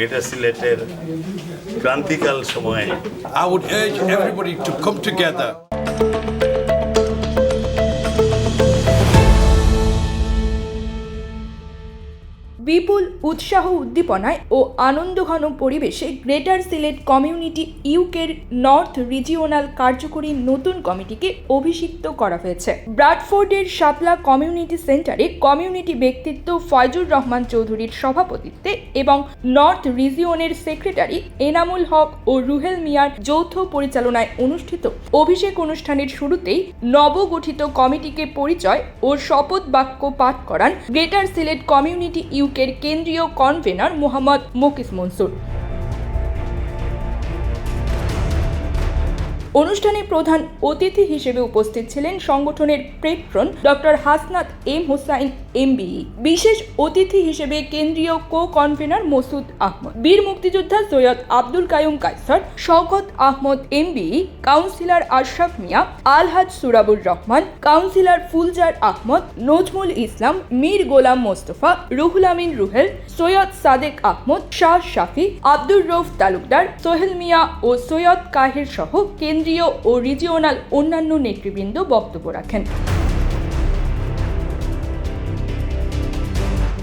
Greater Krantikal I would urge everybody to come together. বিপুল উৎসাহ উদ্দীপনায় ও আনন্দঘন পরিবেশে গ্রেটার সিলেট কমিউনিটি ইউকের নর্থ রিজিওনাল কার্যকরী নতুন কমিটিকে অভিষিক্ত করা হয়েছে। ব্রাডফোর্ডের শাপলা কমিউনিটি সেন্টারে কমিউনিটি ব্যক্তিত্ব ফয়জুর রহমান চৌধুরীর সভাপতিত্বে এবং নর্থ রিজিওনের সেক্রেটারি এনামুল হক ও রুহেল মিয়ার যৌথ পরিচালনায় অনুষ্ঠিত অভিষেক অনুষ্ঠানের শুরুতেই নবগঠিত কমিটিকে পরিচয় ও শপথ বাক্য পাঠ করান গ্রেটার সিলেট কমিউনিটি ইউকের কেন্দ্রীয় কনভেনর মোহাম্মদ মুকিস মনসুর। অনুষ্ঠানে প্রধান অতিথি হিসেবে উপস্থিত ছিলেন সংগঠনের patron doctor Hasnat M Hossain MBE বিশেষ অতিথি হিসেবে কেন্দ্রীয় কো কনভেনর মসুদ আহমদ, বীর মুক্তিযোদ্ধা Syed Abdul Kayum Kaisar Shawkat Ahmed MBE councillor Ashraf Mia, Alhaj Surabur Rahman, councillor Fuljar Ahmed, Nazmul Islam, Mir Golam Mostafa, Ruhul Amin Ruhel, Syed Sadek Ahmed, Shah Shafi, Abdur Rouf Talukdar, Sohel Mia ও সৈয়দ কাহের সহ কেন্দ্রীয় ও regional অন্যান্য নেতৃবৃন্দ বক্তব্য রাখেন।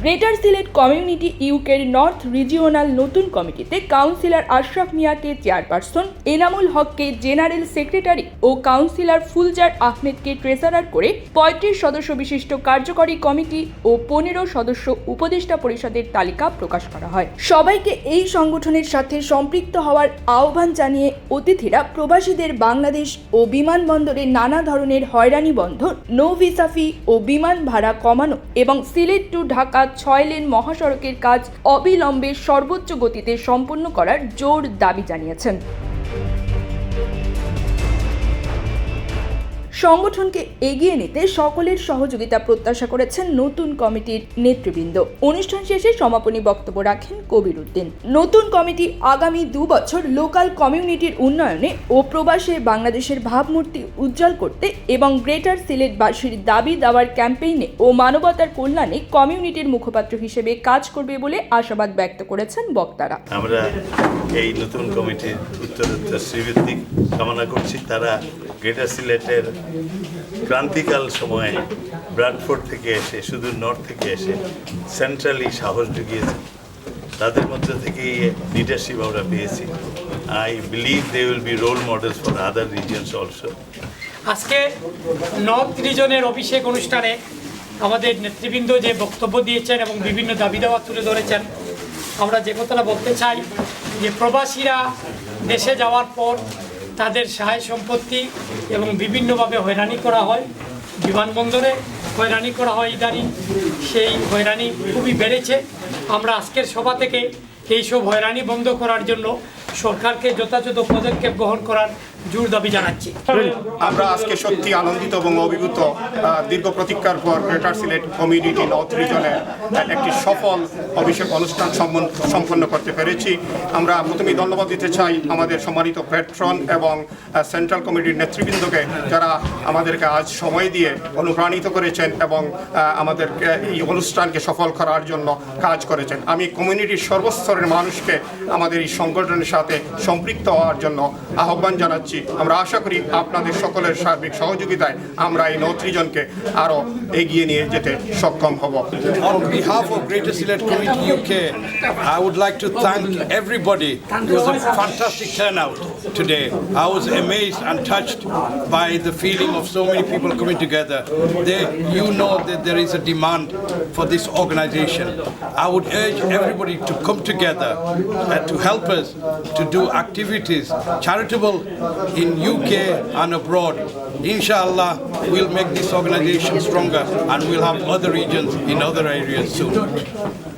Greater Sylhet community ইউকের north regional নতুন কমিটিতে কাউন্সিলর আশরাফ মিয়াকে চেয়ারপারসন এনামুল হককে জেনারেল সেক্রেটারি ও কাউন্সিলর ফুলজার আহমেদকে ট্রেজারার করে পঁয়ত্রিশ সদস্য বিশিষ্ট কার্যকরী কমিটি ও পনেরো সদস্য উপদেষ্টা পরিষদের তালিকা প্রকাশ করা হয়। সবাইকে এই সংগঠনের সাথে সম্পৃক্ত হওয়ার আহ্বান জানিয়ে অতিথিরা প্রবাসীদের বাংলাদেশ ও বিমানবন্দরে নানা ধরনের হয়রানি বন্ধ নো ভিসা ফি ও বিমান ভাড়া কমানো এবং সিলেট টু ঢাকা ছয় লেন মহাসড়কের কাজ অবিলম্বে সর্বোচ্চ গতিতে সম্পন্ন করার জোর দাবি জানিয়েছেন। সংগঠনকে এগিয়ে নিতে সকলের সহযোগিতা প্রত্যাশা করেছেন নতুন কমিটির নেতৃবৃন্দ। অনুষ্ঠান শেষে সমাপনী বক্তব্য রাখেন কবির উদ্দিন নতুন কমিটি আগামী দু বছর লোকাল কমিউনিটির উন্নয়নে ও প্রবাসে বাংলাদেশের ভাবমূর্তি উজ্জ্বল করতে এবং গ্রেটার সিলেটবাসীর দাবি দাওয়ার ক্যাম্পেইনে ও মানবতার কল্যাণে কমিউনিটির মুখপাত্র হিসেবে কাজ করবে বলে আশাবাদ ব্যক্ত করেছেন বক্তারা। আমরা এই নতুন কমিটির উত্তরোত্তর কামনা করছি। তারা গ্রেটার সিলেটের ক্রান্তিকাল সময়ে ব্রাডফোর্ড থেকে এসে শুধু নর্থ থেকে এসে সেন্ট্রালি সাহস জুগিয়েছে। তাদের মধ্যে থেকেই লিডারশিপ আমরা পেয়েছি। I believe they will be role models for other regions also আজকে নর্থ রিজনের অভিষেক অনুষ্ঠানে আমাদের নেতৃবৃন্দ যে বক্তব্য দিয়েছেন এবং বিভিন্ন দাবি দাওয়া তুলে ধরেছেন, আমরা যে কথাটা বলতে চাই যে প্রবাসীরা দেশে যাওয়ার পর তাদের সহায় সম্পত্তি এবং বিভিন্নভাবে হয়রানি করা হয়। বিমানবন্দরে হয়রানি করা হয় ইদানিং। সেই হয়রানি খুবই বেড়েছে। আমরা আজকের সভা থেকে এইসব হয়রানি বন্ধ করার জন্য সরকারকে যথাযথ পদক্ষেপ গ্রহণ করার জোর দাবি জানাচ্ছি। আমরা আজকে সত্যি আনন্দিত এবং অভিভূত দীর্ঘ প্রতীক্ষার পর গ্রেটার সিলেট কমিউনিটি নর্থ রিজনের একটি সফল অভিষেক অনুষ্ঠান সম্পন্ন- করতে পেরেছি। আমরা প্রথমেই ধন্যবাদ দিতে চাই আমাদের সম্মানিত প্যাট্রন এবং সেন্ট্রাল কমিটির নেতৃবৃন্দকে যারা আমাদেরকে আজ সময় দিয়ে অনুপ্রাণিত করেছেন এবং আহ, আমাদেরকে এই অনুষ্ঠানকে সফল করার জন্য কাজ করেছেন। আমি কমিউনিটির সর্বস্তরের মানুষকে আমাদের এই সংগঠনের সাথে সম্পৃক্ত হওয়ার জন্য আহ্বান জানাচ্ছি। আমরা আশা করি আপনাদের সকলের সার্বিক সহযোগিতায় আমরা এই নথরিজনকে আরও এগিয়ে নিয়ে যেতে সক্ষম হব On behalf of Greater Silet Community UK, I would like to thank everybody. It was a fantastic turnout today. I was amazed and touched by the feeling of so many people coming together. They, you know that there is a demand for this organization. I would urge everybody to come together and to help us to do activities charitable in UK and abroad. Inshallah, we'll make this organization stronger and we'll have other regions in other areas soon.